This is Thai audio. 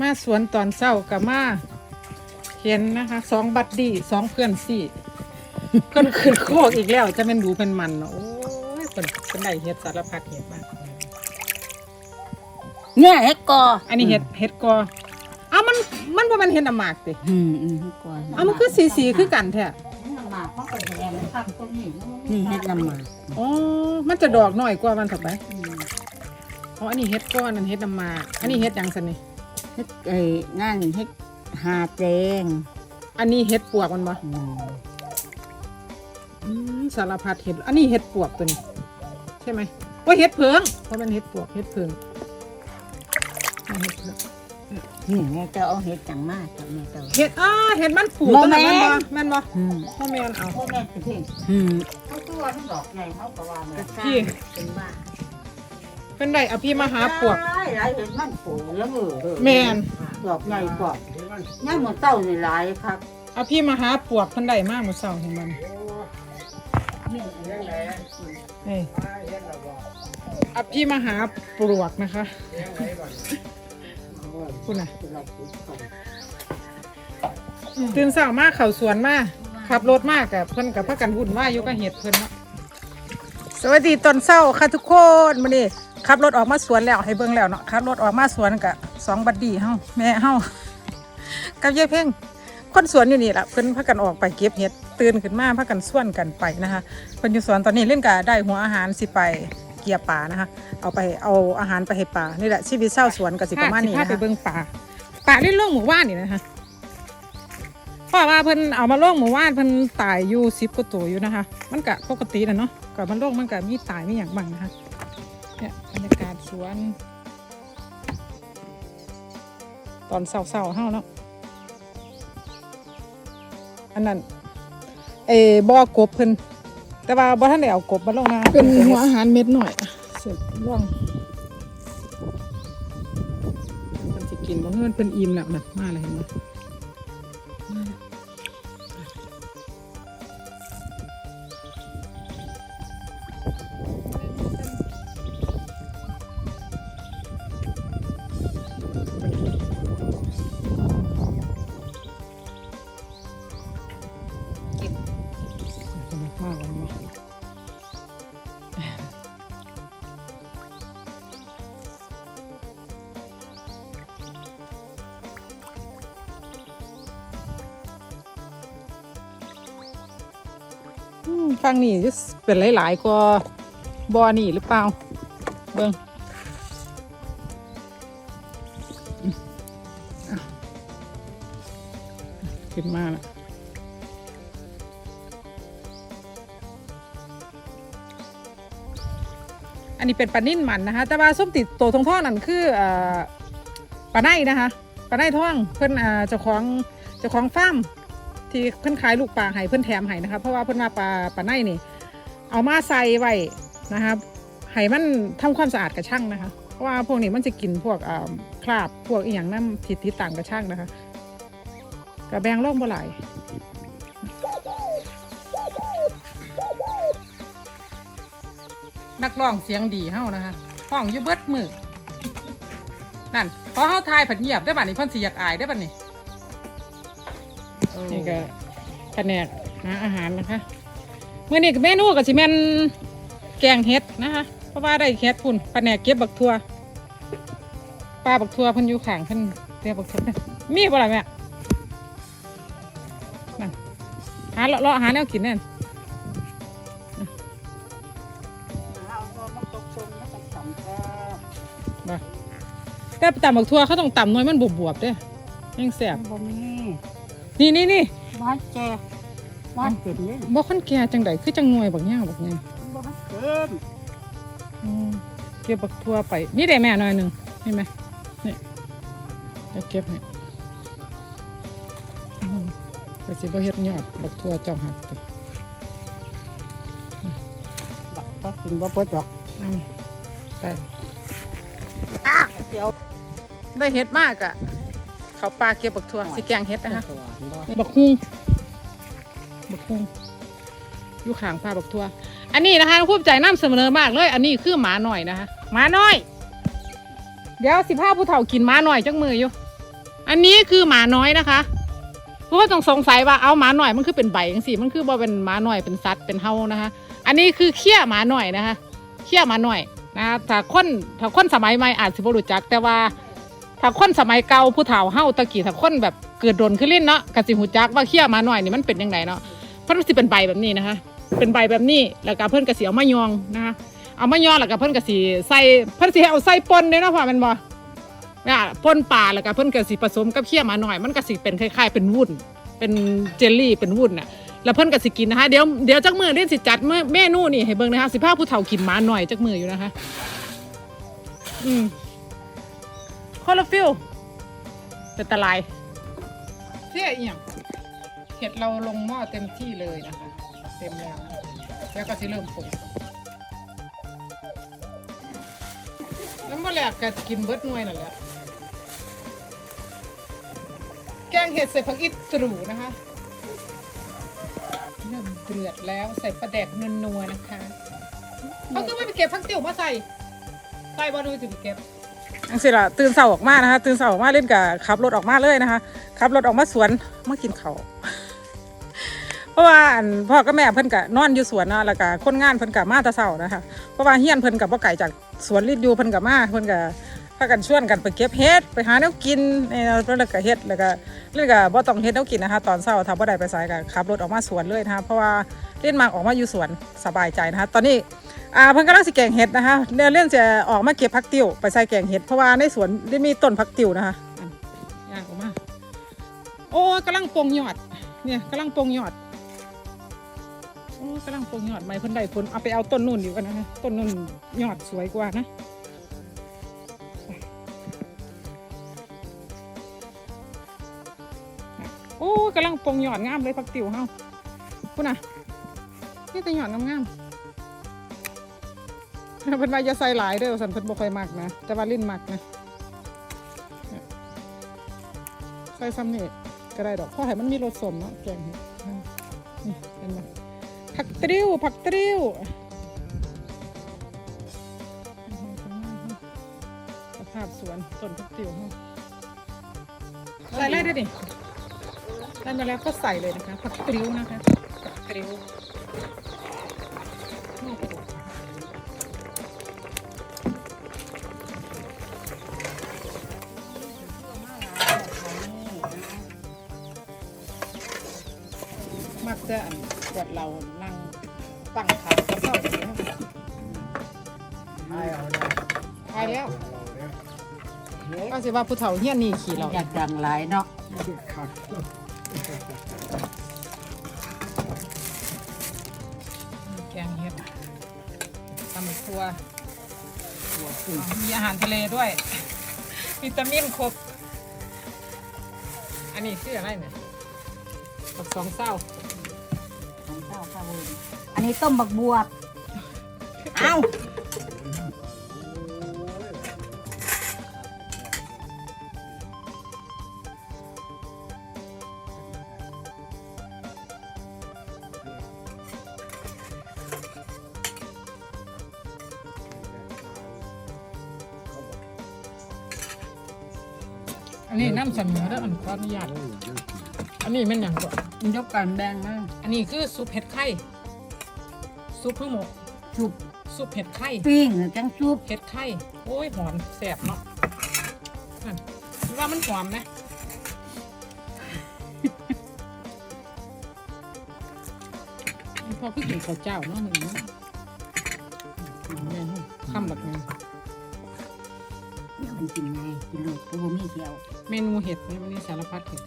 มาสวนตอนเช้ากับมาเห็นนะคะสองบัดดี้สองเพื่อนสี่เพิ่นขึ้นโคกอีกแล้วจะเป็นดูเป็นมันเนาะโอ้ยเพิ่นเพิ่นได้เฮ็ดสารพัดเฮ็ดมากเนี่ยเฮ็ดกออันนี้เฮ็ดเฮ็ดกออ้าวมันมันบ่แม่นเฮ็ดน้ำหมากติอืมอืมเฮ็ดกออ้าวมันคือสีสีคือกันแท้นี่เฮ็ดน้ำหมากอ๋อมันจะดอกน้อยกว่ามันต่อไปอ๋ออันนี้เฮ็ดก้อนอันเฮ็ดน้ำหมากอันนี้เฮ็ดหยังซั่นนี่ เฮ็ดไอ้นั่นเฮ็ดหาแดงอันนี้เฮ็ดปวกมันบ่อืมอืมสารพัดเห็ด อันนี้เห็ดปวกตัวนี้ ใช่ไหมว่าเห็ดเพิงเพราะมันเห็ดปวกเห็ดเพิงอันเห็ดเพิงนี่แม่เจ้าเอาเฮ็ดจังมากจ้ะแม่เจ้า เห็ดอ่าเห็ดมันผูบ่ตัวนั้นแม่แม่นนบ่แม่นบ่อืมพ่อแม่นเอา พ่อแม่เป็นที่อืม เขาตัวมันดอกใหญ่เขาก็ว่ามันพี่เป็นบ้า เป็นไดเอาพี่มาหาปวก หลายหลายเห็นมันโผล่แล้วมือเด้อแม่น ดอกใหญ่กว่าย่ามมันเต้านี่หลายครับเอาพี่มาหาปวกเพิ่นได้มากมื้อเช้าเห็นมันนี่เอาพี่มาหาปลวกนะคะคุณน่ะตื่นเช้ามาเข้าสวนมาขับรถมากกับเพิ่นกับพากันวุ่นวายอยู่กับเห็ดเพิ่นเนาะ สวัสดีตอนเช้าค่ะทุกคนมื้อนี้ขับรถออกมาสวนแล้วให้เบิ่งแล้วเนาะขับรถออกมาสวนกับสองบัดดี้เฮาแม่เฮากับยายเพ่งคนสวนอยู่นี่ล่ะเพิ่นพากันออกไปเก็บเห็ดตื่นขึ้นมาพากันส่วนกันไปนะคะเพิ่นอยู่สวนตอนนี้เล่นกะได้หัวอาหารสิไปเกี่ยป่านะคะ เอาไปเอาอาหารไปให้ป่านี่แหละชีวิตเช้าสวนก็สิประมาณนี้นะคะไปเบิ่งป่าป่าเล่นลงหมู่บ้านนี่นะคะ พราะว่าเพิ่นเอามาโล่งหมู่ว่านเพิ่นตายอยู่สิบกว่าตัวอยู่นะคะ มันกะปกตินะเนาะกับมันโล่งมันกะมีตายมีอย่างบ้างนะคะเนี่ยบรรยากาศสวน ตอนเศร้าๆเฮาเนาะอันนั้นเออบ่อกบเพิ่นแต่ว่าบ่ทันได้เอากบมาลงนะเป็นหัวอาหารเม็ดหน่อยอะเสร็จร่วงมันสิกินบ่เฮือนเพิ่นอิ่มแล้วนะมาแล้วเห็นไหม มากเลยไหมอืมฟังนี่จะเป็นหลาย ๆก็บอนี่หรือเปล่า เบิ้งขึ้นมาแล้ว นนี้เป็นปลานิ่นมันนะคะ แต่ว่าส้มติดโตวทองท่อนั่นคือปลาไนนะคะปลาไนท่องเพิ่นอ่าเจ้าของเจ้าของฟาร์มที่เพิ่อนขายลูกปลาให้เพิ่อนแถมให้นะคะ เพราะว่าเพิ่อนว่าปลาปลาไนนี่ เอามาใส่ไว้นะคะให้มันทำความสะอาดกระช่างนะคะ เพราะว่าพวกนี้มันจะกินพวกคราบพวกอีหยังน้ำทิศทิศต่างกระช่างนะคะกระแบงโล่งบ่หลาย นักร้องเสียงดีเฮานะคะห้องอยู่เบิดมือนั่นพอเฮาทายผัดเงียบได้อบัดนี้เพิ่นสิอยากอายได้อบัดนี้นี่ก็แผนกหาอาหารนะคะมื้อนี้ก็เมนูก็สิแม่นแกงเห็ดนะคะเพราะว่าได้เห็ดพุ่นแผนกเก็บบักทั่วป้าบักทั่วเพิ่นอยู่ข้างเพิ่นเรียกบักทั่วเด้อมีบ่ล่ะแม่นั่นหาเลาะๆหาแนวกินแน่น แต่ตำบักทั่วเขาต้องตำหน้อยมันบวบๆเด้อยังแซ่บบ่มีนี่นี่นี่บ้านแจบ้านเต็มเลยบ่คันแก่จังไดคือจังหน่วยบักย่างบักย่างบ้านเต็มอืมเก็บบักทั่วไป นี่ได้แม่หน่อยหนึงเห็นไหมนี่เดี๋ยวเก็บให้อืมก็สิบ่เฮ็ดยอดบักทั่วเจ้าหักติบักก็กินบ่เปิดดอกอืมได้เดี๋ยว ได้เฮ็ดมากอะ เขาปลาเก็บบักทั่วสิแกงเฮ็ดนะคะบักฮุงบักฮุงอยู่ขางปลาบักทั่ว อันนี้นะคะภูมิใจนำเสนอมากเลย อันนี้คือหมาหน่อยนะคะหมาหน้อย เดี๋ยวสิพาผู้เฒ่ากินหมาหน่อยจักมืออยู่ อันนี้คือหมาน้อยนะคะเพราะว่าต้องสงสัยว่าเอาหมาหน่อยมันคือเป็นใบจังซี่มันคือบ่เป็นหมาหน่อยเป็นสัตว์เป็นเฮานะคะ อันนี้คือเขี้ยหมาหน่อยนะคะเขี้ยหมาหน่อยนะคะถ้าคนถ้าคนสมัยใหม่อาจสิบ่รู้จักแต่ว่า ถ้าคนสมัยเก่าผู้เฒ่าเฮาตะกี้ถ้าคนแบบเกิดโดนขึ้นลิ้นเนาะก็สิหูจักว่าเขี้ยมาหน่อยนี่มันเป็นยังไงเนาะเพราะมันสิเป็นใบแบบนี้นะคะ เป็นใบแบบนี้แล้วก็เพิ่นก็สิเอามายองนะคะเอามายองแล้วก็เพิ่นก็สิใส่เพิ่นสิให้เอาใส่ปนเด้เนาะพ่อแม่นบ่เนี่ยปนปลาแล้วก็เพิ่นก็สิผสมกับเคี่ยมาหน่อย มันก็สิเป็นคล้ายๆ เป็นวุ้นเป็นเจลลี่เป็นวุ้นน่ะแล้วเพิ่นก็สิกินนะคะเดี๋ยวเดี๋ยวจักมือเล่นสิจัดเมื่อเมนูนี่ให้เบิ่งนะคะสิพาผู้เฒ่ากินหมาหน่อยจักมืออยู่นะคะ อืม คอลฟิลเป็นตะไลายเสียอียงเห็ดเราลงหม้อเต็มที่เลยนะคะ เต็มแล้วแล้วก็สิเริ่มปรุงแล้วเมื่อแรกก็กินเบิร์ดหน่วยนั่นแหละแกงเห็ดใส่ผักอิตรูนะคะเริ่มเดือดแล้วใส่ปลาแดกนัวๆนะคะเขาก็ไม่ไปเก็บผักติ๋วมาใส่ใส่บอดูจะไปเก็บ อังสิละตื่นเสาออกมานะคะ ตื่นเสาออกมาเล่นกับขับรถออกมาเลยนะคะขับรถออกมาสวนมากินเขาเพราะว่าพ่อกับแม่เพิ่นกะนอนอยู่สวนนะแล้วก็คนงานเพิ่นกะมาตะเสานะคะเพราะว่าเฮียนเพิ่นกับพ่อไก่จากสวนลิดอยู่เพิ่นกะมาเพิ่นกะพากันชวนกันไปเก็บเห็ดไปหาแนวกินเนี่ยแล้วก็เฮ็ดแล้วก็เล่นก็บ่ต้องเฮ็ดแนวกินนะคะ ตอนเช้าถ้าบ่ได้ไปสายก็ขับรถออกมาสวนเลยนะคะเพราะว่าเล่นมากออกมาอยู่สวนสบายใจนะคะ ตอนนี้ อ่าเพิ่นกำลังสิแกงเห็ดนะคะเดี๋ยวเล่นจะออกมาเก็บผักติ๋วไปใส่แกงเห็ดเพราะว่าในสวนได้มีต้นผักติ๋วนะคะย่างออกมา โอ้กำลังปลงยอด เนี่ยกำลังปลงยอดโอ้กำลังปลงยอดไม้เพิ่นได้ผลเอาไปเอาต้นนู่นดีกว่านะต้นนู่นยอดสวยกว่านะโอ้กำลังปลงยอดงามเลยผักติ๋วเฮาพุ่นน่ะนี่แต่ยอดงามๆ เพิ่นว่าอย่าใส่หลายเด้อสันเพิ่นบ่ค่อยมักนะแต่ว่าลิ้นมักนะใส่ซ้ำนี่ก็ได้ดอกเพราะให้มันมีรสสมเนาะแกงนี่เห็นไหมผักตริ้วผักตริ้วสภาพสวนต้นผักติ๋วใส่อะไรได้ดิได้มาแล้วก็ใส่เลยนะคะผักตริ้วนะคะผักตริ้ว มักจะอันกวดเรานั่งตั้งขากระเซ้าอย่างนี้นะตายแล้วก็สิว่าผู้เฒ่าเฮี้ยนนี่ขี่เราอยากดังหลายเนาะแกงเห็ดตำครัวมีอาหารทะเลด้วย วิตามินครบ อันนี้ชื่ออะไรเนี่ยบักสองเศร้า ของเจ้าข้าวบุญอันนี้ต้มบักบวบเอ้าอันนี้น้ำเสนอแล้วอันขออนุญาตอั นนี้แม่นอย่างก่อนยกกันแบ่งมาอันนี้คือซุปเห็ดไข่ซุปเพื่อหมกซุปซุปเห็ดไข่ปิ้งจังซุปเห็ดไข่โอ้ยหอมแสบเนาะนั่นว่ามันหอมนะพอเพิ่งกินข้าวเจ้าเนาะหนึ่งเนาะแม่นบ่คำแบบนี้เดี๋ยวมันกินไงกินลูกกูมีเที่ยว เมนูเห็ดเนี่ยมันนี่สารพัดเห็ด